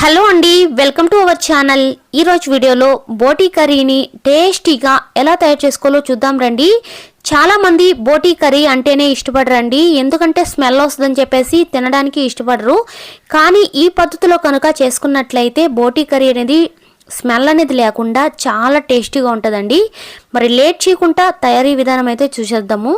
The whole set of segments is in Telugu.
హలో అండి వెల్కమ్ టు అవర్ ఛానల్. ఈరోజు వీడియోలో బోటీ కర్రీని టేస్టీగా ఎలా తయారు చేసుకోవాలో చూద్దాం రండి. చాలామంది బోటీ కర్రీ అంటేనే ఇష్టపడరండి. ఎందుకంటే స్మెల్ వస్తుందని చెప్పేసి తినడానికి ఇష్టపడరు. కానీ ఈ పద్ధతిలో కనుక చేసుకున్నట్లయితే బోటీ కర్రీ అనేది స్మెల్ అనేది లేకుండా చాలా టేస్టీగా ఉంటుందండి. మరి లేట్ చేయకుండా తయారీ విధానం అయితే చూసేద్దాము.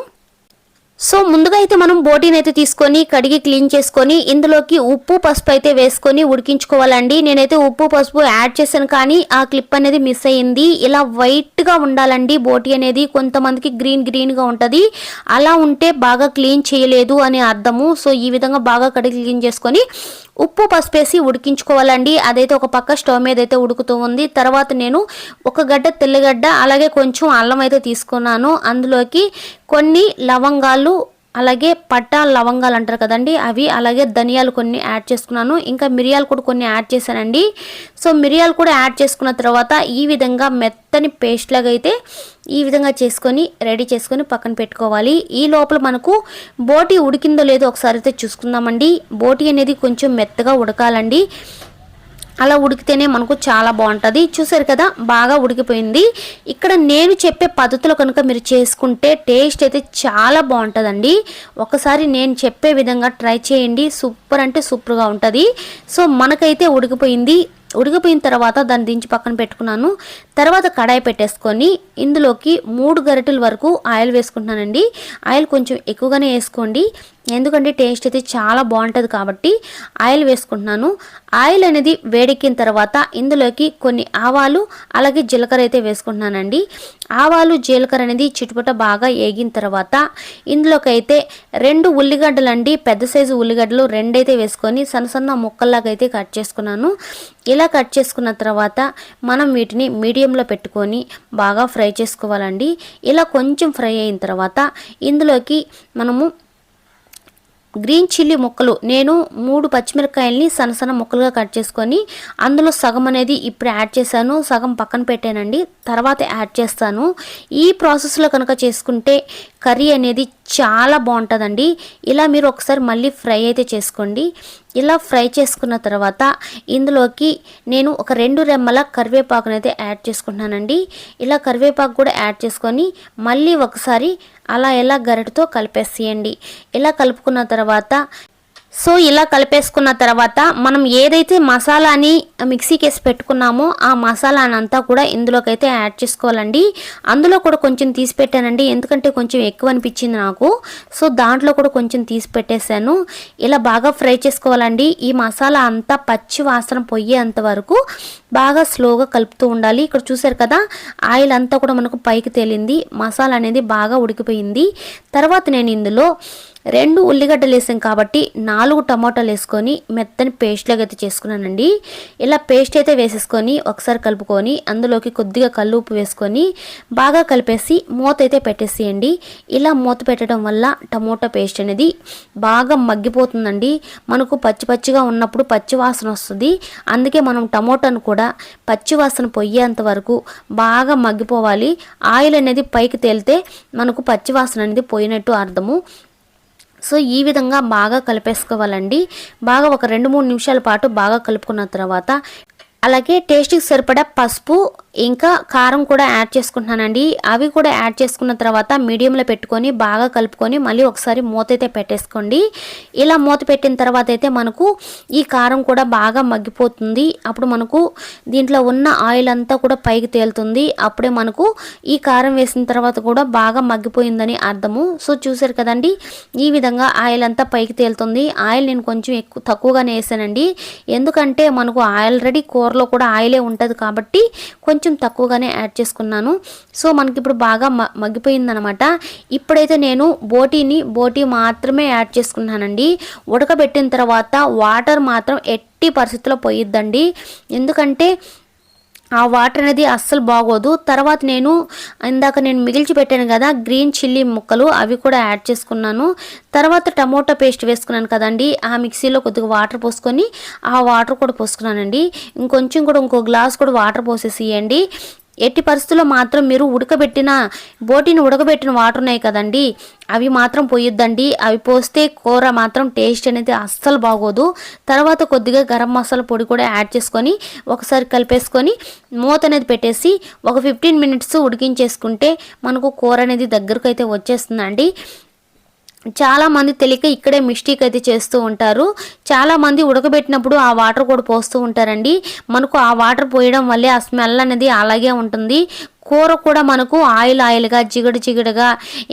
సో ముందుగా అయితే మనం బోటీని అయితే తీసుకొని కడిగి క్లీన్ చేసుకొని ఇందులోకి ఉప్పు పసుపు అయితే వేసుకొని ఉడికించుకోవాలండి. నేనైతే ఉప్పు పసుపు యాడ్ చేశాను కానీ ఆ క్లిప్ అనేది మిస్ అయ్యింది. ఇలా వైట్గా ఉండాలండి బోటీ అనేది. కొంతమందికి గ్రీన్ గ్రీన్గా ఉంటుంది. అలా ఉంటే బాగా క్లీన్ చేయలేదు అని అర్థము. సో ఈ విధంగా బాగా కడిగి క్లీన్ చేసుకొని ఉప్పు పసుపు వేసి ఉడికించుకోవాలండి. అదైతే ఒక పక్క స్టవ్ మీద అయితే ఉడుకుతూ ఉంది. తర్వాత నేను ఒక గడ్డ తెల్లగడ్డ అలాగే కొంచెం అల్లం అయితే తీసుకున్నాను. అందులోకి కొన్ని లవంగాలు అలాగే పట్టా లవంగాలు అంటారు కదండి అవి అలాగే ధనియాలు కొన్ని యాడ్ చేసుకున్నాను. ఇంకా మిరియాలు కూడా కొన్ని యాడ్ చేశానండి. సో మిరియాలు కూడా యాడ్ చేసుకున్న తర్వాత ఈ విధంగా మెత్తని పేస్ట్ లాగా అయితే ఈ విధంగా చేసుకొని రెడీ చేసుకొని పక్కన పెట్టుకోవాలి. ఈ లోపల మనకు బోటి ఉడికిందో లేదో ఒకసారి అయితే చూసుకుందామండి. బోటి అనేది కొంచెం మెత్తగా ఉడకాలండి. అలా ఉడికితేనే మనకు చాలా బాగుంటుంది. చూసారు కదా బాగా ఉడికిపోయింది. ఇక్కడ నేను చెప్పే పద్ధతులు కనుక మీరు చేసుకుంటే టేస్ట్ అయితే చాలా బాగుంటుందండి. ఒకసారి నేను చెప్పే విధంగా ట్రై చేయండి. సూపర్ అంటే సూపర్గా ఉంటుంది. సో మనకైతే ఉడికిపోయింది. ఉడికిపోయిన తర్వాత దాన్ని దించి పక్కన పెట్టుకున్నాను. తర్వాత కడాయి పెట్టేసుకొని ఇందులోకి మూడు గరిటెల వరకు ఆయిల్ వేసుకుంటున్నానండి. ఆయిల్ కొంచెం ఎక్కువగానే వేసుకోండి. ఎందుకంటే టేస్ట్ అయితే చాలా బాగుంటుంది కాబట్టి ఆయిల్ వేసుకుంటున్నాను. ఆయిల్ అనేది వేడెక్కిన తర్వాత ఇందులోకి కొన్ని ఆవాలు అలాగే జీలకర్ర అయితే వేసుకుంటున్నానండి. ఆవాలు జీలకర్ర అనేది చిటుపట బాగా ఏగిన తర్వాత ఇందులోకైతే రెండు ఉల్లిగడ్డలు అండి పెద్ద సైజు ఉల్లిగడ్డలు రెండైతే వేసుకొని సన్న సన్న ముక్కల్లాగా అయితే కట్ చేసుకున్నాను. ఇలా కట్ చేసుకున్న తర్వాత మనం వీటిని మీడియం మీడియంలో పెట్టుకొని బాగా ఫ్రై చేసుకోవాలండి. ఇలా కొంచెం ఫ్రై అయిన తర్వాత ఇందులోకి మనము గ్రీన్ చిల్లీ ముక్కలు నేను మూడు పచ్చిమిరపకాయల్ని సన్న సన్న ముక్కలుగా కట్ చేసుకొని అందులో సగం అనేది ఇప్పుడు యాడ్ చేశాను. సగం పక్కన పెట్టానండి. తర్వాత యాడ్ చేస్తాను. ఈ ప్రాసెస్లో కనుక చేసుకుంటే కర్రీ అనేది చాలా బాగుంటుందండి. ఇలా మీరు ఒకసారి మళ్ళీ ఫ్రై అయితే చేసుకోండి. ఇలా ఫ్రై చేసుకున్న తర్వాత ఇందులోకి నేను ఒక రెండు రెమ్మల కరివేపాకునైతే అయితే యాడ్ చేసుకుంటున్నానండి. ఇలా కరివేపాకు కూడా యాడ్ చేసుకొని మళ్ళీ ఒకసారి అలా ఎలా గరిటతో కలిపేసేయండి. ఇలా కలుపుకున్న తర్వాత సో ఇలా కలిపేసుకున్న తర్వాత మనం ఏదైతే మసాలాని మిక్సీకి వేసి పెట్టుకున్నామో ఆ మసాలాని అంతా కూడా ఇందులోకైతే యాడ్ చేసుకోవాలండి. అందులో కూడా కొంచెం తీసి పెట్టానండి. ఎందుకంటే కొంచెం ఎక్కువ అనిపించింది నాకు. సో దాంట్లో కూడా కొంచెం తీసి పెట్టేశాను. ఇలా బాగా ఫ్రై చేసుకోవాలండి. ఈ మసాలా అంతా పచ్చి వాసన పోయేంత వరకు బాగా స్లోగా కలుపుతూ ఉండాలి. ఇక్కడ చూసారు కదా ఆయిల్ అంతా కూడా మనకు పైకి తేలింది. మసాలా అనేది బాగా ఉడికిపోయింది. తర్వాత నేను ఇందులో రెండు ఉల్లిగడ్డలు వేసాం కాబట్టి నాలుగు టమాటాలు వేసుకొని మెత్తని పేస్ట్లాగా అయితే చేసుకున్నానండి. ఇలా పేస్ట్ అయితే వేసేసుకొని ఒకసారి కలుపుకొని అందులోకి కొద్దిగా కళ్ళు ఉప్పు వేసుకొని బాగా కలిపేసి మూత అయితే పెట్టేసేయండి. ఇలా మూత పెట్టడం వల్ల టమోటా పేస్ట్ అనేది బాగా మగ్గిపోతుందండి. మనకు పచ్చి పచ్చిగా ఉన్నప్పుడు పచ్చి వాసన వస్తుంది. అందుకే మనం టమోటాను కూడా పచ్చి వాసన పొయ్యేంత వరకు బాగా మగ్గిపోవాలి. ఆయిల్ అనేది పైకి తేలితే మనకు పచ్చి వాసన అనేది పోయినట్టు అర్థము. సో ఈ విధంగా బాగా కలిపేసుకోవాలండి. బాగా ఒక రెండు మూడు నిమిషాల పాటు బాగా కలుపుకున్న తర్వాత అలాగే టేస్ట్కి సరిపడా పసుపు ఇంకా కారం కూడా యాడ్ చేసుకుంటున్నానండి. అవి కూడా యాడ్ చేసుకున్న తర్వాత మీడియంలో పెట్టుకొని బాగా కలుపుకొని మళ్ళీ ఒకసారి మూత అయితే పెట్టేసుకోండి. ఇలా మూత పెట్టిన తర్వాత అయితే మనకు ఈ కారం కూడా బాగా మగ్గిపోతుంది. అప్పుడు మనకు దీంట్లో ఉన్న ఆయిల్ అంతా కూడా పైకి తేలుతుంది. అప్పుడే మనకు ఈ కారం వేసిన తర్వాత కూడా బాగా మగ్గిపోయిందని అర్థము. సో చూసారు కదండి ఈ విధంగా ఆయిల్ అంతా పైకి తేలుతుంది. ఆయిల్ నేను కొంచెం ఎక్కువ తక్కువగానే వేసానండి. ఎందుకంటే మనకు ఆల్రెడీ కూరలో కూడా ఆయిలే ఉంటుంది కాబట్టి కొంచెం తక్కువగానే యాడ్ చేసుకున్నాను. సో మనకి ఇప్పుడు బాగా మ మగ్గిపోయిందనమాట. ఇప్పుడైతే నేను బోటీని బోటీ మాత్రమే యాడ్ చేసుకున్నానండి. ఉడకబెట్టిన తర్వాత వాటర్ మాత్రం ఎట్టి పరిస్థితుల్లో పోయిద్దండి. ఎందుకంటే ఆ వాటర్ అనేది అస్సలు బాగోదు. తర్వాత నేను ఇందాక నేను మిగిల్చి పెట్టాను కదా గ్రీన్ చిల్లీ ముక్కలు అవి కూడా యాడ్ చేసుకున్నాను. తర్వాత టమోటా పేస్ట్ వేసుకున్నాను కదండి ఆ మిక్సీలో కొద్దిగా వాటర్ పోసుకొని ఆ వాటర్ కూడా పోసుకున్నానండి. ఇంకొంచెం కూడా ఇంకో గ్లాస్ కూడా వాటర్ పోసేసి ఇవ్వండి ఎట్టి పరిస్థితుల్లో మాత్రం మీరు ఉడకబెట్టిన బోటిని ఉడకబెట్టిన వాటర్ ఉన్నాయి కదండి అవి మాత్రం పోయొద్దండి. అవి పోస్తే కూర మాత్రం టేస్ట్ అనేది అస్సలు బాగోదు. తర్వాత కొద్దిగా గరం మసాలా పొడి కూడా యాడ్ చేసుకొని ఒకసారి కలిపేసుకొని మూత అనేది పెట్టేసి ఒక ఫిఫ్టీన్ మినిట్స్ ఉడికించేసుకుంటే మనకు కూర అనేది దగ్గరకు అయితే వచ్చేస్తుందండి. చాలామంది తెలియక ఇక్కడే మిస్టేక్ అయితే చేస్తూ ఉంటారు. చాలామంది ఉడకబెట్టినప్పుడు ఆ వాటర్ కూడా పోస్తూ ఉంటారండి. మనకు ఆ వాటర్ పోయడం వల్లే ఆ స్మెల్ అనేది అలాగే ఉంటుంది. కూర కూడా మనకు ఆయిల్ ఆయిల్గా జిగడు జిగడుగా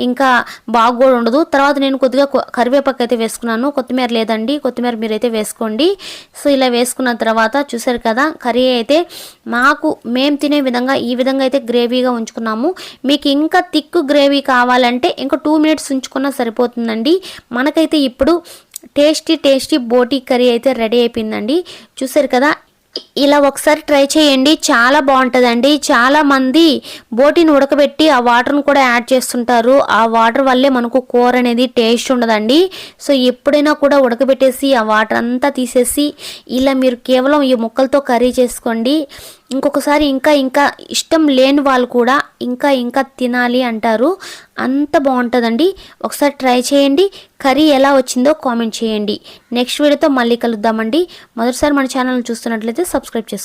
ఇంకా బాగా కూడా ఉండదు. తర్వాత నేను కొద్దిగా కరివేపాకు అయితే వేసుకున్నాను. కొత్తిమీర లేదండి. కొత్తిమీర మీరైతే వేసుకోండి. సో ఇలా వేసుకున్న తర్వాత చూసారు కదా కర్రీ అయితే మాకు మేము తినే విధంగా ఈ విధంగా అయితే గ్రేవీగా ఉంచుకున్నాము. మీకు ఇంకా థిక్ గ్రేవీ కావాలంటే ఇంకా టూ మినిట్స్ ఉంచుకున్నా సరిపోతుందండి. మనకైతే ఇప్పుడు టేస్టీ టేస్టీ బోటీ కర్రీ అయితే రెడీ అయిపోయిందండి. చూసారు కదా ఇలా ఒకసారి ట్రై చేయండి. చాలా బాగుంటుందండి. చాలా మంది బోటిని ఉడకబెట్టి ఆ వాటర్ను కూడా యాడ్ చేస్తుంటారు. ఆ వాటర్ వల్లే మనకు కూర అనేది టేస్ట్ ఉండదండి. సో ఎప్పుడైనా కూడా ఉడకబెట్టేసి ఆ వాటర్ అంతా తీసేసి ఇలా మీరు కేవలం ఈ ముక్కలతో కర్రీ చేసుకోండి. ఇంకొకసారి ఇంకా ఇంకా ఇష్టం లేని వాళ్ళు కూడా ఇంకా ఇంకా తినాలి అంటారు. అంత బాగుంటుందండి. ఒకసారి ట్రై చేయండి. కర్రీ ఎలా వచ్చిందో కామెంట్ చేయండి. నెక్స్ట్ వీడియోతో మళ్ళీ కలుద్దామండి. మొదటిసారి మన ఛానల్ చూస్తున్నట్లయితే సబ్స్క్రైబ్ చేసుకోండి.